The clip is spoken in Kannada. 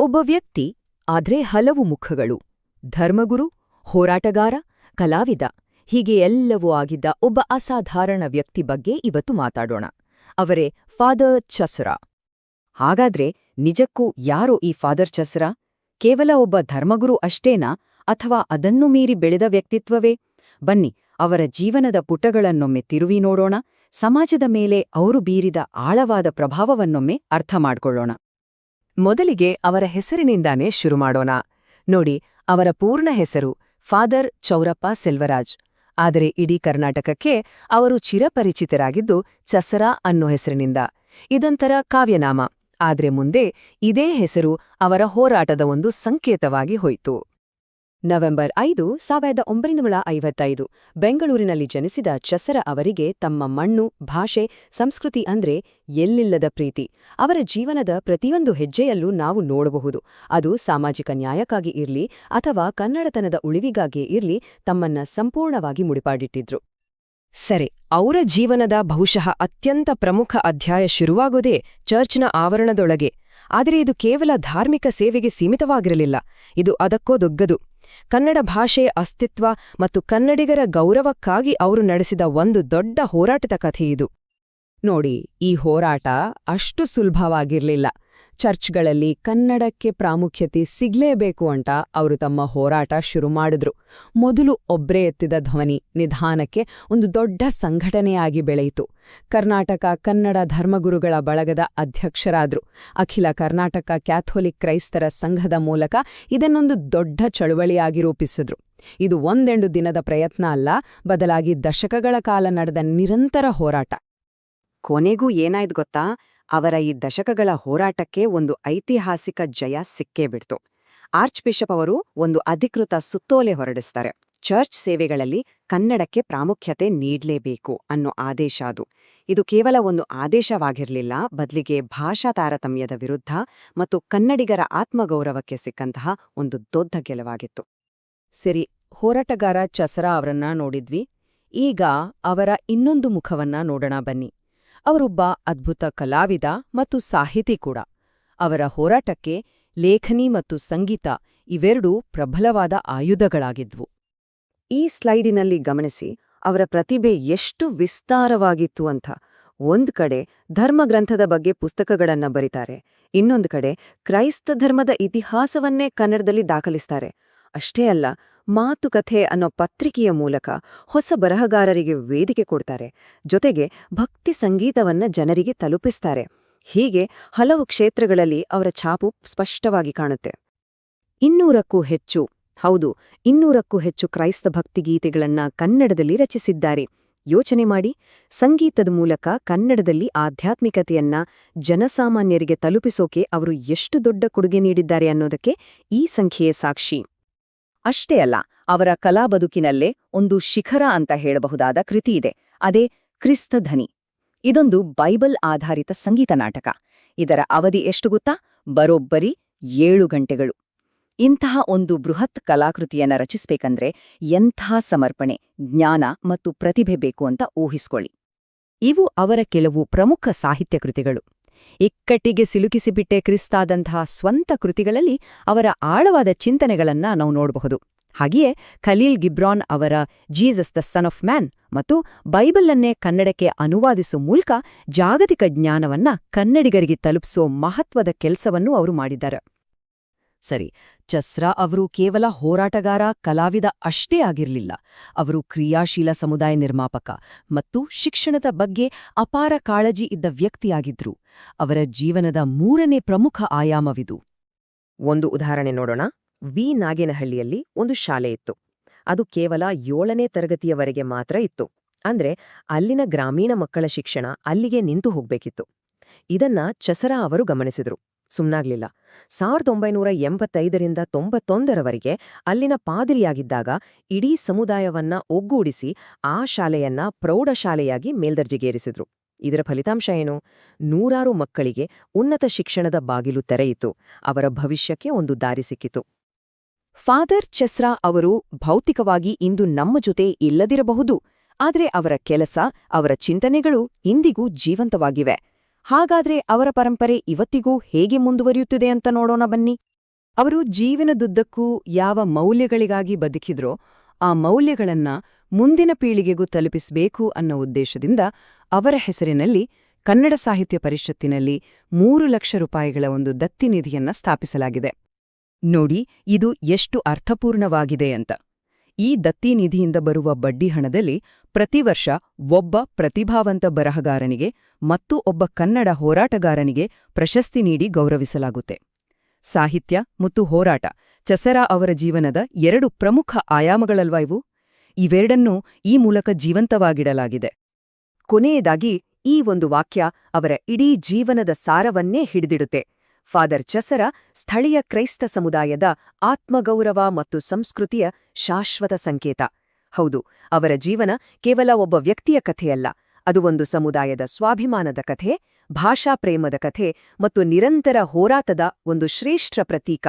ಒಬ್ಬ ವ್ಯಕ್ತಿ, ಆದ್ರೆ ಹಲವು ಮುಖಗಳು. ಧರ್ಮಗುರು, ಹೋರಾಟಗಾರ, ಕಲಾವಿದ, ಹೀಗೆ ಎಲ್ಲವೂ ಆಗಿದ್ದ ಒಬ್ಬ ಅಸಾಧಾರಣ ವ್ಯಕ್ತಿ ಬಗ್ಗೆ ಇವತ್ತು ಮಾತಾಡೋಣ. ಅವರೇ ಫಾದರ್ ಚಸ್ರಾ. ಹಾಗಾದ್ರೆ ನಿಜಕ್ಕೂ ಯಾರು ಈ ಫಾದರ್ ಚಸ್ರಾ? ಕೇವಲ ಒಬ್ಬ ಧರ್ಮಗುರು ಅಷ್ಟೇನಾ? ಅಥವಾ ಅದನ್ನು ಮೀರಿ ಬೆಳೆದ ವ್ಯಕ್ತಿತ್ವವೇ? ಬನ್ನಿ, ಅವರ ಜೀವನದ ಪುಟಗಳನ್ನೊಮ್ಮೆ ತಿರುವಿ ನೋಡೋಣ. ಸಮಾಜದ ಮೇಲೆ ಅವರು ಬೀರಿದ ಆಳವಾದ ಪ್ರಭಾವವನ್ನೊಮ್ಮೆ ಅರ್ಥ ಮಾಡ್ಕೊಳ್ಳೋಣ. ಮೊದಲಿಗೆ ಅವರ ಹೆಸರಿನಿಂದಾನೇ ಶುರು ಮಾಡೋಣ. ನೋಡಿ, ಅವರ ಪೂರ್ಣ ಹೆಸರು ಫಾದರ್ ಚೌರಪ್ಪ ಸೆಲ್ವರಾಜ್. ಆದರೆ ಇಡೀ ಕರ್ನಾಟಕಕ್ಕೆ ಅವರು ಚಿರಪರಿಚಿತರಾಗಿದ್ದು ಚಸರಾ ಅನ್ನೋ ಹೆಸರಿನಿಂದ. ಇದೊಂಥರ ಕಾವ್ಯನಾಮ. ಆದ್ರೆ ಮುಂದೆ ಇದೇ ಹೆಸರು ಅವರ ಹೋರಾಟದ ಒಂದು ಸಂಕೇತವಾಗಿ ಹೋಯಿತು. ನವೆಂಬರ್ ಐದು, ಸಾವಿರದ ಒಂಬೈನೂರ ಐವತ್ತೈದು. ಬೆಂಗಳೂರಿನಲ್ಲಿ ಜನಿಸಿದ ಚಸರ ಅವರಿಗೆ ತಮ್ಮ ಮಣ್ಣು, ಭಾಷೆ, ಸಂಸ್ಕೃತಿ ಅಂದ್ರೆ ಎಲ್ಲಿಲ್ಲದ ಪ್ರೀತಿ. ಅವರ ಜೀವನದ ಪ್ರತಿಯೊಂದು ಹೆಜ್ಜೆಯಲ್ಲೂ ನಾವು ನೋಡಬಹುದು. ಅದು ಸಾಮಾಜಿಕ ನ್ಯಾಯಕ್ಕಾಗಿ ಇರ್ಲಿ ಅಥವಾ ಕನ್ನಡತನದ ಉಳಿವಿಗಾಗಿ ಇರ್ಲಿ ತಮ್ಮನ್ನ ಸಂಪೂರ್ಣವಾಗಿ ಮುಡಿಪಾಡಿಟ್ಟಿದ್ರು. ಸರಿ, ಅವರ ಜೀವನದ ಬಹುಶಃ ಅತ್ಯಂತ ಪ್ರಮುಖ ಅಧ್ಯಾಯ ಶುರುವಾಗೋದೇ ಚರ್ಚ್ನ ಆವರಣದೊಳಗೆ. ಆದರೆ ಇದು ಕೇವಲ ಧಾರ್ಮಿಕ ಸೇವೆಗೆ ಸೀಮಿತವಾಗಿರಲಿಲ್ಲ. ಇದು ಅದಕ್ಕೋ ದೊಗ್ಗದು. ಕನ್ನಡ ಭಾಷೆಯ ಅಸ್ತಿತ್ವ ಮತ್ತು ಕನ್ನಡಿಗರ ಗೌರವಕ್ಕಾಗಿ ಅವರು ನಡೆಸಿದ ಒಂದು ದೊಡ್ಡ ಹೋರಾಟದ ಕಥೆಯಿದು. ನೋಡಿ, ಈ ಹೋರಾಟ ಅಷ್ಟು ಸುಲಭವಾಗಿರ್ಲಿಲ್ಲ. ಚರ್ಚ್ಗಳಲ್ಲಿ ಕನ್ನಡಕ್ಕೆ ಪ್ರಾಮುಖ್ಯತೆ ಸಿಗ್ಲೇಬೇಕು ಅಂತ ಅವರು ತಮ್ಮ ಹೋರಾಟ ಶುರು ಮಾಡಿದ್ರು. ಮೊದಲು ಒಬ್ರೇ ಎತ್ತಿದ ಧ್ವನಿ ನಿಧಾನಕ್ಕೆ ಒಂದು ದೊಡ್ಡ ಸಂಘಟನೆಯಾಗಿ ಬೆಳೆಯಿತು. ಕರ್ನಾಟಕ ಕನ್ನಡ ಧರ್ಮಗುರುಗಳ ಬಳಗದ ಅಧ್ಯಕ್ಷರಾದ್ರು. ಅಖಿಲ ಕರ್ನಾಟಕ ಕ್ಯಾಥೋಲಿಕ್ ಕ್ರೈಸ್ತರ ಸಂಘದ ಮೂಲಕ ಇದನ್ನೊಂದು ದೊಡ್ಡ ಚಳುವಳಿಯಾಗಿ ರೂಪಿಸಿದ್ರು. ಇದು ಒಂದೆಂಡು ದಿನದ ಪ್ರಯತ್ನ ಅಲ್ಲ, ಬದಲಾಗಿ ದಶಕಗಳ ಕಾಲ ನಡೆದ ನಿರಂತರ ಹೋರಾಟ. ಕೊನೆಗೂ ಏನಾಯ್ತು ಗೊತ್ತಾ? ಅವರ ಈ ದಶಕಗಳ ಹೋರಾಟಕ್ಕೆ ಒಂದು ಐತಿಹಾಸಿಕ ಜಯ ಸಿಕ್ಕೇ ಬಿಡ್ತು. ಆರ್ಚ್ ಬಿಷಪ್ ಅವರು ಒಂದು ಅಧಿಕೃತ ಸುತ್ತೋಲೆ ಹೊರಡಿಸ್ತಾರೆ. ಚರ್ಚ್ ಸೇವೆಗಳಲ್ಲಿ ಕನ್ನಡಕ್ಕೆ ಪ್ರಾಮುಖ್ಯತೆ ನೀಡಲೇಬೇಕು ಅನ್ನೋ ಆದೇಶ ಅದು. ಇದು ಕೇವಲ ಒಂದು ಆದೇಶವಾಗಿರಲಿಲ್ಲ, ಬದಲಿಗೆ ಭಾಷಾ ತಾರತಮ್ಯದ ವಿರುದ್ಧ ಮತ್ತು ಕನ್ನಡಿಗರ ಆತ್ಮಗೌರವಕ್ಕೆ ಸಿಕ್ಕಂತಹ ಒಂದು ದೊಡ್ಡ ಗೆಲುವಾಗಿತ್ತು. ಸರಿ, ಹೋರಾಟಗಾರ ಚಸರಾ ಅವರನ್ನ ನೋಡಿದ್ವಿ. ಈಗ ಅವರ ಇನ್ನೊಂದು ಮುಖವನ್ನ ನೋಡೋಣ ಬನ್ನಿ. ಅವರೊಬ್ಬ ಅದ್ಭುತ ಕಲಾವಿದ ಮತ್ತು ಸಾಹಿತಿ ಕೂಡ. ಅವರ ಹೋರಾಟಕ್ಕೆ ಲೇಖನಿ ಮತ್ತು ಸಂಗೀತ ಇವೆರಡೂ ಪ್ರಬಲವಾದ ಆಯುಧಗಳಾಗಿದ್ವು. ಈ ಸ್ಲೈಡಿನಲ್ಲಿ ಗಮನಿಸಿ, ಅವರ ಪ್ರತಿಭೆ ಎಷ್ಟು ವಿಸ್ತಾರವಾಗಿತ್ತು ಅಂತ. ಒಂದ್ ಕಡೆ ಧರ್ಮಗ್ರಂಥದ ಬಗ್ಗೆ ಪುಸ್ತಕಗಳನ್ನ ಬರೀತಾರೆ, ಇನ್ನೊಂದು ಕಡೆ ಕ್ರೈಸ್ತ ಧರ್ಮದ ಇತಿಹಾಸವನ್ನೇ ಕನ್ನಡದಲ್ಲಿ ದಾಖಲಿಸ್ತಾರೆ. ಅಷ್ಟೇ ಅಲ್ಲ ಮಾತುಕಥೆ ಅನ್ನೋ ಪತ್ರಿಕೆಯ ಮೂಲಕ ಹೊಸ ಬರಹಗಾರರಿಗೆ ವೇದಿಕೆ ಕೊಡ್ತಾರೆ. ಜೊತೆಗೆ ಭಕ್ತಿ ಸಂಗೀತವನ್ನ ಜನರಿಗೆ ತಲುಪಿಸ್ತಾರೆ. ಹೀಗೆ ಹಲವು ಕ್ಷೇತ್ರಗಳಲ್ಲಿ ಅವರ ಛಾಪು ಸ್ಪಷ್ಟವಾಗಿ ಕಾಣುತ್ತೆ. ಇನ್ನೂರಕ್ಕೂ ಹೆಚ್ಚು, ಹೌದು, ಇನ್ನೂರಕ್ಕೂ ಹೆಚ್ಚು ಕ್ರೈಸ್ತ ಭಕ್ತಿಗೀತೆಗಳನ್ನ ಕನ್ನಡದಲ್ಲಿ ರಚಿಸಿದ್ದಾರೆ. ಯೋಚನೆ ಮಾಡಿ, ಸಂಗೀತದ ಮೂಲಕ ಕನ್ನಡದಲ್ಲಿ ಆಧ್ಯಾತ್ಮಿಕತೆಯನ್ನ ಜನಸಾಮಾನ್ಯರಿಗೆ ತಲುಪಿಸೋಕೆ ಅವರು ಎಷ್ಟು ದೊಡ್ಡ ಕೊಡುಗೆ ನೀಡಿದ್ದಾರೆ ಅನ್ನೋದಕ್ಕೆ ಈ ಸಂಖ್ಯೆಯೇ ಸಾಕ್ಷಿ. ಅಷ್ಟೇ ಅಲ್ಲ, ಅವರ ಕಲಾ ಬದುಕಿನಲ್ಲೇ ಒಂದು ಶಿಖರ ಅಂತ ಹೇಳಬಹುದಾದ ಕೃತಿಯಿದೆ ಅದೇ ಕ್ರಿಸ್ತಧನಿ ಇದೊಂದು ಬೈಬಲ್ ಆಧಾರಿತ ಸಂಗೀತ ನಾಟಕ. ಇದರ ಅವಧಿ ಎಷ್ಟು ಗೊತ್ತಾ? ಬರೋಬ್ಬರಿ ಏಳು ಗಂಟೆಗಳು. ಇಂತಹ ಒಂದು ಬೃಹತ್ ಕಲಾಕೃತಿಯನ್ನ ರಚಿಸ್ಬೇಕಂದ್ರೆ ಎಂಥ ಸಮರ್ಪಣೆ, ಜ್ಞಾನ ಮತ್ತು ಪ್ರತಿಭೆ ಬೇಕು ಅಂತ ಊಹಿಸ್ಕೊಳ್ಳಿ. ಇವು ಅವರ ಕೆಲವು ಪ್ರಮುಖ ಸಾಹಿತ್ಯ ಕೃತಿಗಳು. ಇಕ್ಕಟ್ಟಿಗೆ ಸಿಲುಕಿಸಿಬಿಟ್ಟೆ ಕ್ರಿಸ್ತಾದಂತಹ ಸ್ವಂತ ಕೃತಿಗಳಲ್ಲಿ ಅವರ ಆಳವಾದ ಚಿಂತನೆಗಳನ್ನ ನಾವು ನೋಡಬಹುದು. ಹಾಗೆಯೇ ಖಲೀಲ್ ಗಿಬ್ರಾನ್ ಅವರ Jesus the son of man ಮತ್ತು ಬೈಬಲನ್ನೇ ಕನ್ನಡಕ್ಕೆ ಅನುವಾದಿಸುವ ಮೂಲಕ ಜಾಗತಿಕ ಜ್ಞಾನವನ್ನ ಕನ್ನಡಿಗರಿಗೆ ತಲುಪಿಸೋ ಮಹತ್ವದ ಕೆಲಸವನ್ನು ಅವರು ಮಾಡಿದ್ದಾರೆ. ಸರಿ, ಚಸ್ರಾ ಅವರು ಕೇವಲ ಹೋರಾಟಗಾರ, ಕಲಾವಿದ ಅಷ್ಟೇ ಆಗಿರಲಿಲ್ಲ. ಅವರು ಕ್ರಿಯಾಶೀಲ ಸಮುದಾಯ ನಿರ್ಮಾಪಕ ಮತ್ತು ಶಿಕ್ಷಣದ ಬಗ್ಗೆ ಅಪಾರ ಕಾಳಜಿ ಇದ್ದ ವ್ಯಕ್ತಿಯಾಗಿದ್ರು. ಅವರ ಜೀವನದ ಮೂರನೇ ಪ್ರಮುಖ ಆಯಾಮವಿದು. ಒಂದು ಉದಾಹರಣೆ ನೋಡೋಣ. ವಿ. ನಾಗೇನಹಳ್ಳಿಯಲ್ಲಿ ಒಂದು ಶಾಲೆ ಇತ್ತು. ಅದು ಕೇವಲ ಏಳನೇ ತರಗತಿಯವರೆಗೆ ಮಾತ್ರ ಇತ್ತು. ಅಂದ್ರೆ ಅಲ್ಲಿನ ಗ್ರಾಮೀಣ ಮಕ್ಕಳ ಶಿಕ್ಷಣ ಅಲ್ಲಿಗೆ ನಿಂತು ಹೋಗ್ಬೇಕಿತ್ತು. ಇದನ್ನ ಚಸರಾ ಅವರು ಗಮನಿಸಿದ್ರು. ಸುಮ್ನಾಗ್ಲಿಲ್ಲ. ಸಾವಿರದ ಒಂಬೈನೂರ ಎಂಬತ್ತೈದರಿಂದ ತೊಂಬತ್ತೊಂದರವರೆಗೆ ಅಲ್ಲಿನ ಪಾದರಿಯಾಗಿದ್ದಾಗ ಇಡೀ ಸಮುದಾಯವನ್ನ ಒಗ್ಗೂಡಿಸಿ ಆ ಶಾಲೆಯನ್ನ ಪ್ರೌಢಶಾಲೆಯಾಗಿ ಮೇಲ್ದರ್ಜೆಗೇರಿಸಿದ್ರು. ಇದರ ಫಲಿತಾಂಶ ಏನು? ನೂರಾರು ಮಕ್ಕಳಿಗೆ ಉನ್ನತ ಶಿಕ್ಷಣದ ಬಾಗಿಲು ತೆರೆಯಿತು. ಅವರ ಭವಿಷ್ಯಕ್ಕೆ ಒಂದು ದಾರಿ ಸಿಕ್ಕಿತು. ಫಾದರ್ ಚೆಸ್ರಾ ಅವರು ಭೌತಿಕವಾಗಿ ಇಂದು ನಮ್ಮ ಜೊತೆ ಇಲ್ಲದಿರಬಹುದು. ಆದರೆ ಅವರ ಕೆಲಸ, ಅವರ ಚಿಂತನೆಗಳು ಇಂದಿಗೂ ಜೀವಂತವಾಗಿವೆ. ಹಾಗಾದ್ರೆ ಅವರ ಪರಂಪರೆ ಇವತ್ತಿಗೂ ಹೇಗೆ ಮುಂದುವರಿಯುತ್ತಿದೆ ಅಂತ ನೋಡೋಣ ಬನ್ನಿ. ಅವರು ಜೀವನದುದ್ದಕ್ಕೂ ಯಾವ ಮೌಲ್ಯಗಳಿಗಾಗಿ ಬದುಕಿದ್ರೋ ಆ ಮೌಲ್ಯಗಳನ್ನ ಮುಂದಿನ ಪೀಳಿಗೆಗೂ ತಲುಪಿಸಬೇಕು ಅನ್ನೋ ಉದ್ದೇಶದಿಂದ ಅವರ ಹೆಸರಿನಲ್ಲಿ ಕನ್ನಡ ಸಾಹಿತ್ಯ ಪರಿಷತ್ತಿನಲ್ಲಿ ಮೂರು ಲಕ್ಷ ರೂಪಾಯಿಗಳ ಒಂದು ದತ್ತಿ ನಿಧಿಯನ್ನ ಸ್ಥಾಪಿಸಲಾಗಿದೆ. ನೋಡಿ, ಇದು ಎಷ್ಟು ಅರ್ಥಪೂರ್ಣವಾಗಿದೆ ಅಂತ. ಈ ದತ್ತಿ ನಿಧಿಯಿಂದ ಬರುವ ಬಡ್ಡಿ ಹಣದಲ್ಲಿ ಪ್ರತಿ ವರ್ಷ ಒಬ್ಬ ಪ್ರತಿಭಾವಂತ ಬರಹಗಾರನಿಗೆ ಮತ್ತು ಒಬ್ಬ ಕನ್ನಡ ಹೋರಾಟಗಾರನಿಗೆ ಪ್ರಶಸ್ತಿ ನೀಡಿ ಗೌರವಿಸಲಾಗುತ್ತೆ. ಸಾಹಿತ್ಯ ಮತ್ತು ಹೋರಾಟ, ಚಸರಾ ಅವರ ಜೀವನದ ಎರಡು ಪ್ರಮುಖ ಆಯಾಮಗಳಲ್ವಾ ಇವು? ಇವೆರಡನ್ನೂ ಈ ಮೂಲಕ ಜೀವಂತವಾಗಿಡಲಾಗಿದೆ. ಕೊನೆಯದಾಗಿ ಈ ಒಂದು ವಾಕ್ಯ ಅವರ ಇಡೀ ಜೀವನದ ಸಾರವನ್ನೇ ಹಿಡಿದಿಡುತ್ತೆ. ಫಾದರ್ ಚಸರ ಸ್ಥಳೀಯ ಕ್ರೈಸ್ತ ಸಮುದಾಯದ ಆತ್ಮಗೌರವ ಮತ್ತು ಸಂಸ್ಕೃತಿಯ ಶಾಶ್ವತ ಸಂಕೇತ. ಹೌದು, ಅವರ ಜೀವನ ಕೇವಲ ಒಬ್ಬ ವ್ಯಕ್ತಿಯ ಕಥೆಯಲ್ಲ, ಅದು ಒಂದು ಸಮುದಾಯದ ಸ್ವಾಭಿಮಾನದ ಕಥೆ, ಭಾಷಾ ಪ್ರೇಮದ ಕಥೆ ಮತ್ತು ನಿರಂತರ ಹೋರಾಟದ ಒಂದು ಶ್ರೇಷ್ಠ ಪ್ರತೀಕ.